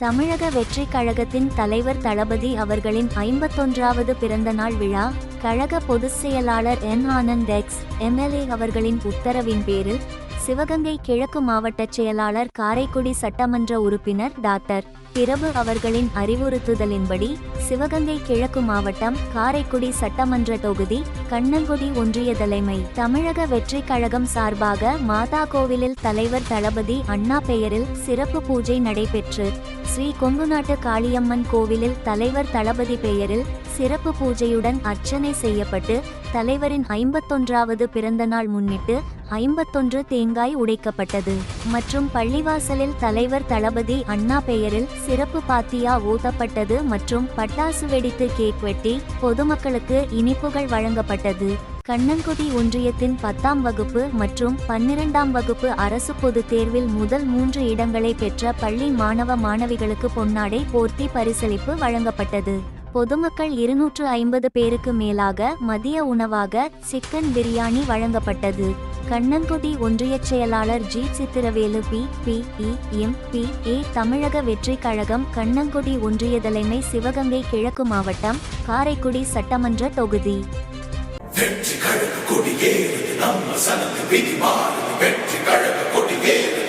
தமிழக வெற்றிக் கழகத்தின் தலைவர் தளபதி அவர்களின் ஐம்பத்தொன்றாவது பிறந்தநாள் விழா கழக பொதுச் செயலாளர் என் ஆனந்த் எக்ஸ் எம்எல்ஏ அவர்களின் உத்தரவின் பேரில் சிவகங்கை கிழக்கு மாவட்ட செயலாளர் காரைக்குடி சட்டமன்ற உறுப்பினர் டாக்டர் பிரபு அவர்களின் அறிவுறுத்துதலின்படி சிவகங்கை கிழக்கு மாவட்டம் காரைக்குடி சட்டமன்ற தொகுதி கண்ணங்குடி ஒன்றிய தலைமை தமிழக வெற்றிக் கழகம் சார்பாக மாதா கோவிலில் தலைவர் தளபதி அண்ணா பெயரில் சிறப்பு பூஜை நடைபெற்று ஸ்ரீ கொங்குநாட்டு காளியம்மன் கோவிலில் தலைவர் தளபதி பெயரில் சிறப்பு பூஜையுடன் அர்ச்சனை செய்யப்பட்டு தலைவரின் ஐம்பத்தொன்றாவது பிறந்தநாள் முன்னிட்டு ஐம்பத்தொன்று தேங்காய் உடைக்கப்பட்டது. மற்றும் பள்ளிவாசலில் தலைவர் தளபதி அண்ணா பெயரில் சிறப்பு பாத்தியா ஊதப்பட்டது மற்றும் பட்டாசு வெடித்து கேக் வெட்டி பொதுமக்களுக்கு இனிப்புகள் வழங்கப்பட்டது. கண்ணங்குடி ஒன்றியத்தின் பத்தாம் வகுப்பு மற்றும் பன்னிரெண்டாம் வகுப்பு அரசு பொதுத் தேர்வில் முதல் மூன்று இடங்களை பெற்ற பள்ளி மாணவ மாணவிகளுக்கு பொன்னாடை போர்த்தி பரிசளிப்பு வழங்கப்பட்டது. பொதுமக்கள் இருநூற்று ஐம்பது பேருக்கு மேலாக மதிய உணவாக சிக்கன் பிரியாணி வழங்கப்பட்டது. கண்ணங்குடி ஒன்றியச் செயலாளர் G. Chithiravelu B. B. E. M. B. A. தமிழக வெற்றிக் கழகம் கண்ணங்குடி ஒன்றிய தலைமை சிவகங்கை கிழக்கு மாவட்டம் காரைக்குடி சட்டமன்ற தொகுதி. வெற்றி கழக கொடி கொடியேறுது நம்ம சனத்து விதி மாறுது வெற்றி கழக கொடி மக்கள்